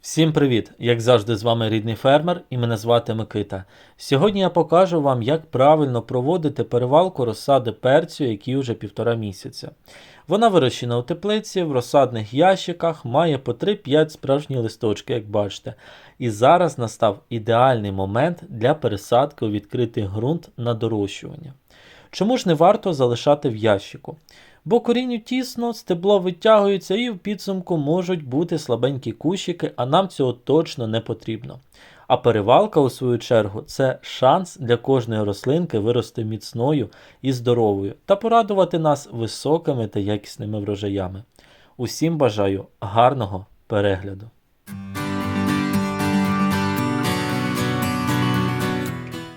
Всім привіт! Як завжди, з вами рідний фермер і мене звати Микита. Сьогодні я покажу вам, як правильно проводити перевалку розсади перцю, який вже півтора місяця. Вона вирощена у теплиці, в розсадних ящиках, має по 3-5 справжні листочки, як бачите. І зараз настав ідеальний момент для пересадки у відкритий ґрунт на дорощування. Чому ж не варто залишати в ящику? Бо корінню тісно, стебло витягується і в підсумку можуть бути слабенькі кущики, а нам цього точно не потрібно. А перевалка, у свою чергу, це шанс для кожної рослинки вирости міцною і здоровою та порадувати нас високими та якісними врожаями. Усім бажаю гарного перегляду!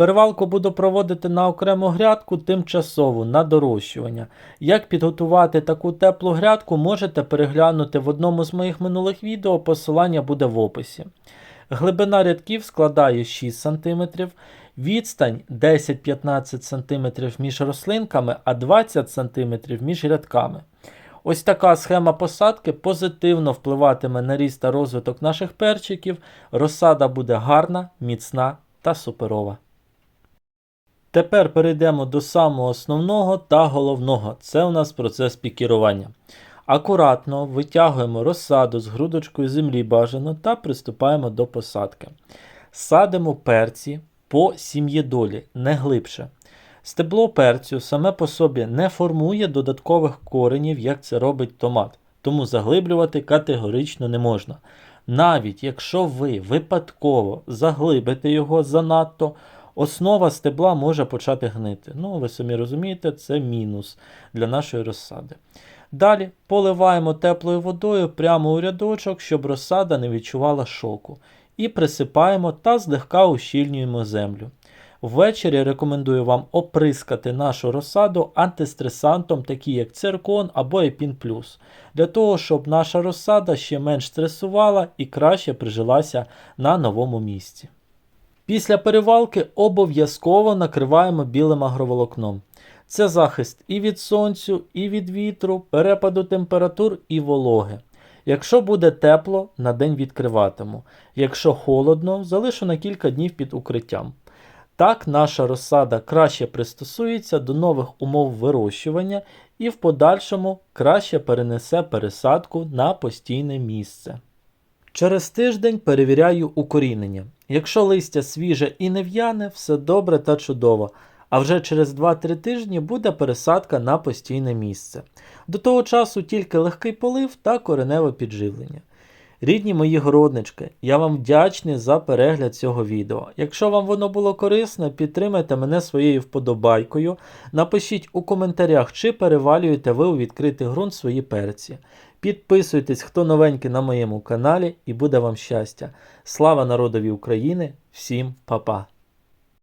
Перевалку буду проводити на окрему грядку тимчасово на дорощування. Як підготувати таку теплу грядку, можете переглянути в одному з моїх минулих відео, посилання буде в описі. Глибина рядків складає 6 см, відстань 10-15 см між рослинками, а 20 см між рядками. Ось така схема посадки позитивно впливатиме на ріст та розвиток наших перчиків. Розсада буде гарна, міцна та суперова. Тепер перейдемо до самого основного та головного. Це у нас процес пікірування. Акуратно витягуємо розсаду з грудочкою землі бажано та приступаємо до посадки. Садимо перці по сім'єдолі, не глибше. Стебло перцю саме по собі не формує додаткових коренів, як це робить томат, тому заглиблювати категорично не можна. Навіть якщо ви випадково заглибите його занадто, основа стебла може почати гнити. Ну, ви самі розумієте, це мінус для нашої розсади. Далі поливаємо теплою водою прямо у рядочок, щоб розсада не відчувала шоку. І присипаємо та злегка ущільнюємо землю. Ввечері рекомендую вам оприскати нашу розсаду антистресантом, такі як циркон або Епін Плюс, для того, щоб наша розсада ще менш стресувала і краще прижилася на новому місці. Після перевалки обов'язково накриваємо білим агроволокном. Це захист і від сонцю, і від вітру, перепаду температур і вологи. Якщо буде тепло, на день відкриватиму. Якщо холодно, залишу на кілька днів під укриттям. Так наша розсада краще пристосується до нових умов вирощування і в подальшому краще перенесе пересадку на постійне місце. Через тиждень перевіряю укорінення. Якщо листя свіже і не в'яне, все добре та чудово. А вже через 2-3 тижні буде пересадка на постійне місце. До того часу тільки легкий полив та кореневе підживлення. Рідні мої городнички, я вам вдячний за перегляд цього відео. Якщо вам воно було корисне, підтримайте мене своєю вподобайкою. Напишіть у коментарях, чи перевалюєте ви у відкритий ґрунт свої перці. Підписуйтесь, хто новенький на моєму каналі, і буде вам щастя. Слава народові України! Всім па-па!